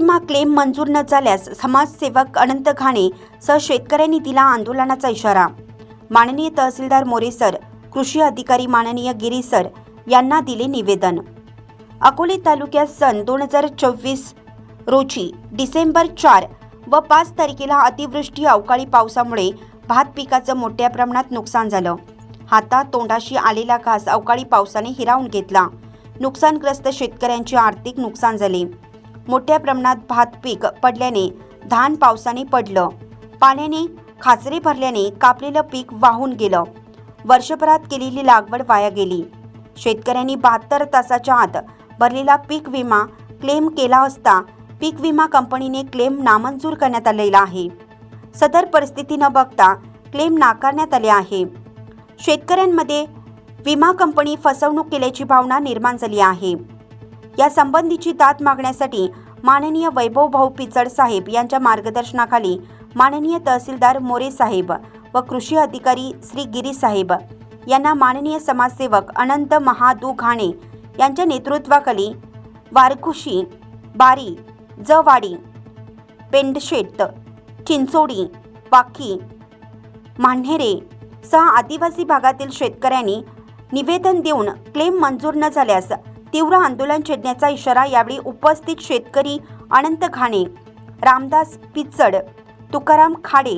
विमा क्लेम मंजूर न झाल्यास समाजसेवक अनंत घाणे सह शेतकऱ्यांनी दिला आंदोलनाचा इशारा. माननीय तहसीलदार मोरे सर कृषी अधिकारी माननीय गिरी सर यांना दिले निवेदन. अकोले तालुक्यात सन दोन हजार चोवीस रोजी डिसेंबर चार व पाच तारखेला अतिवृष्टी अवकाळी पावसामुळे भात पिकाचं मोठ्या प्रमाणात नुकसान झालं. हातात तोंडाशी आलेला घास अवकाळी पावसाने हिरावून घेतला. नुकसानग्रस्त शेतकऱ्यांचे आर्थिक नुकसान झाले. मोठ्या प्रमाणात भात पीक पडल्याने धान पावसाने पडलं. पाण्याने खाचरे भरल्याने कापलेलं पीक वाहून गेलं. वर्षभरात केलेली लागवड वाया गेली. शेतकऱ्यांनी बहात्तर तासाच्या आत भरलेला पीक विमा क्लेम केला असता पीक विमा कंपनीने क्लेम नामंजूर करण्यात आलेला आहे. सदर परिस्थिती न बघता क्लेम नाकारण्यात आले आहे. शेतकऱ्यांमध्ये विमा कंपनी फसवणूक केल्याची भावना निर्माण झाली आहे. या संबंधीची दाद मागण्यासाठी माननीय वैभव भाऊ पिचड साहेब यांच्या मार्गदर्शनाखाली माननीय तहसीलदार मोरे साहेब व कृषी अधिकारी श्री गिरी साहेब यांना माननीय समाजसेवक अनंत महादू घाणे यांच्या नेतृत्वाखाली वारकुशी बारी जवाडी पेंडशेत चिंचोडी वाकी मान्हेरे सह आदिवासी भागातील शेतकऱ्यांनी निवेदन देऊन क्लेम मंजूर न झाल्यास तीव्र आंदोलन छेडण्याचा इशारा यावेळी उपस्थित शेतकरी अनंत घाणे रामदास पिचड तुकाराम खाडे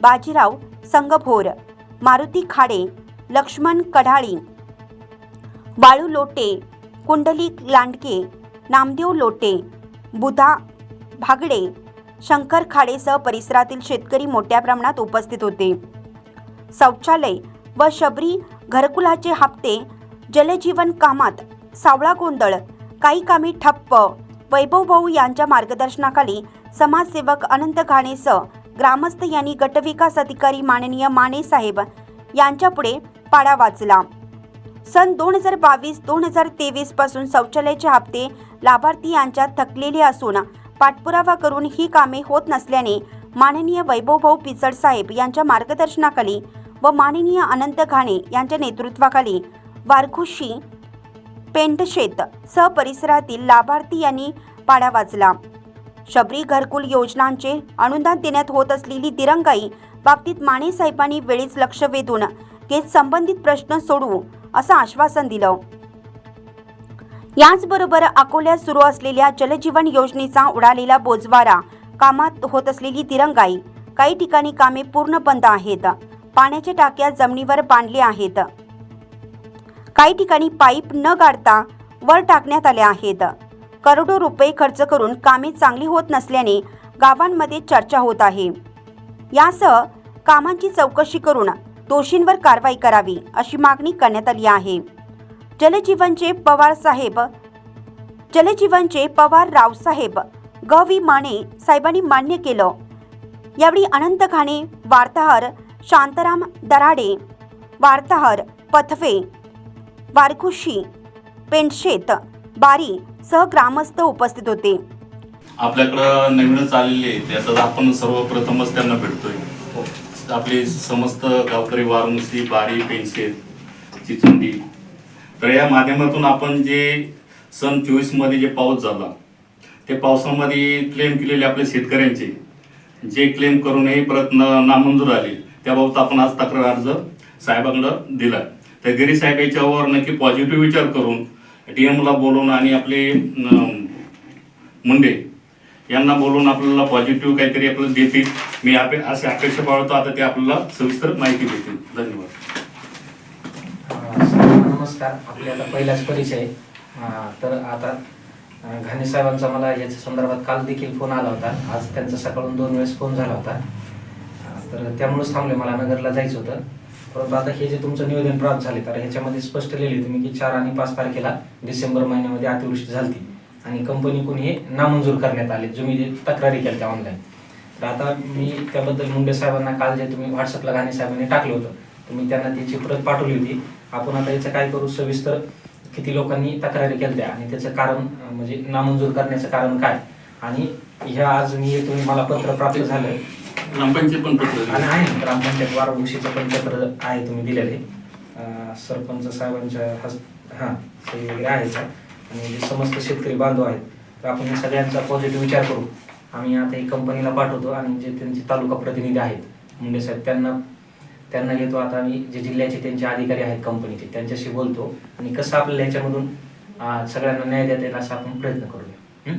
बाजीराव संगभोर मारुती खाडे लक्ष्मण कढाळी वाळू लोटे कुंडली लांडके नामदेव लोटे बुधा भागडे शंकर खाडेसह परिसरातील शेतकरी मोठ्या प्रमाणात उपस्थित होते. शौचालय व शबरी घरकुलाचे हप्ते जलजीवन कामात सावळा गोंधळ काही कामे ठप्प वैभव भाऊ यांच्या मार्गदर्शनाखाली समाजसेवक अनंत घाणेस ग्रामस्थ यांनी गटविकास अधिकारी माननीय माने साहेब यांच्यापुढे पाडा वाचला. सन दोन हजार बावीस दोन हजार तेवीसपासून शौचालयाचे हप्ते लाभार्थी यांच्यात थकलेले असून पाठपुरावा करून ही कामे होत नसल्याने माननीय वैभवभाऊ पिचड साहेब यांच्या मार्गदर्शनाखाली व माननीय अनंत घाणे यांच्या नेतृत्वाखाली वारखुशी पेंटशेत सह परिसरातील लाभार्थी यांनी पाडा वाचला शबरी घरकुल योजनांचे अनुदान देण्यात होत असलेली दिरंगाई बाबतीत माने साहेबांनी वेळीच लक्ष वेधून घेत संबंधित प्रश्न सोडवू असं आश्वासन दिलं. याचबरोबर अकोल्यात सुरू असलेल्या जलजीवन योजनेचा उडालेला बोजवारा कामात होत असलेली दिरंगाई काही ठिकाणी कामे पूर्ण बंद आहेत. पाण्याच्या टाक्या जमिनीवर बांधल्या आहेत. काही ठिकाणी पाईप न गाडता वर टाकण्यात आल्या आहेत. करोडो रुपये खर्च करून कामे चांगली होत नसल्याने गावांमध्ये चर्चा होत आहे. यासह कामांची चौकशी करून दोषींवर कारवाई करावी अशी मागणी करण्यात आली आहे. जलजीवनचे पवार साहेब जलजीवनचे पवार रावसाहेब ग वि माने साहेबांनी मान्य केलं. यावेळी अनंत घाणे वार्ताहर शांताराम दराडे वार्ताहर पथवे वारखुशी पेंडशेत बारी सह ग्रामस्थ उपस्थित होते. आपल्याकडं नवीनच आलेले त्याचा आपण सर्वप्रथमच त्यांना भेटतोय. आपले समस्त गावकरी वारमुसी बारी पेन्सिल चिचुंडी. तर या माध्यमातून आपण जे सन चोवीसमध्ये जे पाऊस झाला ते पावसामध्ये क्लेम केलेले आपले शेतकऱ्यांचे जे क्लेम करूनही परत न नामंजूर आले त्याबाबत आपण आज तक्रार अर्ज साहेबांकडं दिला. तर गिरी साहेब याच्यावर नक्की पॉझिटिव्ह विचार करून डीएमला बोलून आणि आपले मुंडे यांना बोलून आपल्याला पॉझिटिव्ह काहीतरी आपल्याला देतील. मी अपे असे अपेक्षा बाळगतो. आता ते आपल्याला सविस्तर माहिती देतील. धन्यवाद. नमस्कार. आपल्याला पहिलाच परिचय. तर आता अं, घाणे साहेबांचा मला याच्या संदर्भात काल देखील फोन आला होता. आज त्यांचा सकाळून दोन वेळेस फोन झाला होता. तर त्यामुळेच थांबले मला नगरला जायचं होतं. परंतु आता हे जे तुमचं निवेदन प्राप्त झाले तर ह्याच्यामध्ये स्पष्ट लिहिले तुम्ही की चार आणि पाच तारखेला डिसेंबर महिन्यामध्ये अतिवृष्टी झाली आणि कंपनीकडून हे नामंजूर करण्यात आले तुम्ही जे तक्रारी केल्या त्या ऑनलाईन तर आता मी त्याबद्दल मुंडे साहेबांना काल जे तुम्ही व्हॉट्सअपला घाणे साहेबांनी टाकलं होतं तुम्ही त्यांना त्याची प्रत पाठवली होती. आपण आता याचं काय करू? सविस्तर किती लोकांनी तक्रारी केल्या आणि त्याचं कारण म्हणजे नामंजूर करण्याचं कारण काय? आणि ह्या आज मी हे तुम्ही मला पत्र प्राप्त झालं ग्रामपंचायत पण पत्र आणि आहे ना ग्रामपंचायत वारवृक्षीचं पण पत्र आहे तुम्ही दिलेले सरपंच साहेबांच्या हस्त हां सही वगैरे आहे याच्यात. आणि जे समस्त शेतकरी बांधव आहेत तर आपण या सगळ्यांचा पॉझिटिव्ह विचार करू. आम्ही आता एक कंपनीला पाठवतो आणि जे त्यांचे तालुका प्रतिनिधी आहेत मुंडे साहेब त्यांना त्यांना घेतो. आता आम्ही जे जिल्ह्याचे त्यांचे अधिकारी आहेत कंपनीचे त्यांच्याशी बोलतो. आणि कसं आपल्याला ह्याच्यामधून अं, सगळ्यांना न्याय देता येईल असा आपण प्रयत्न करूया. हं?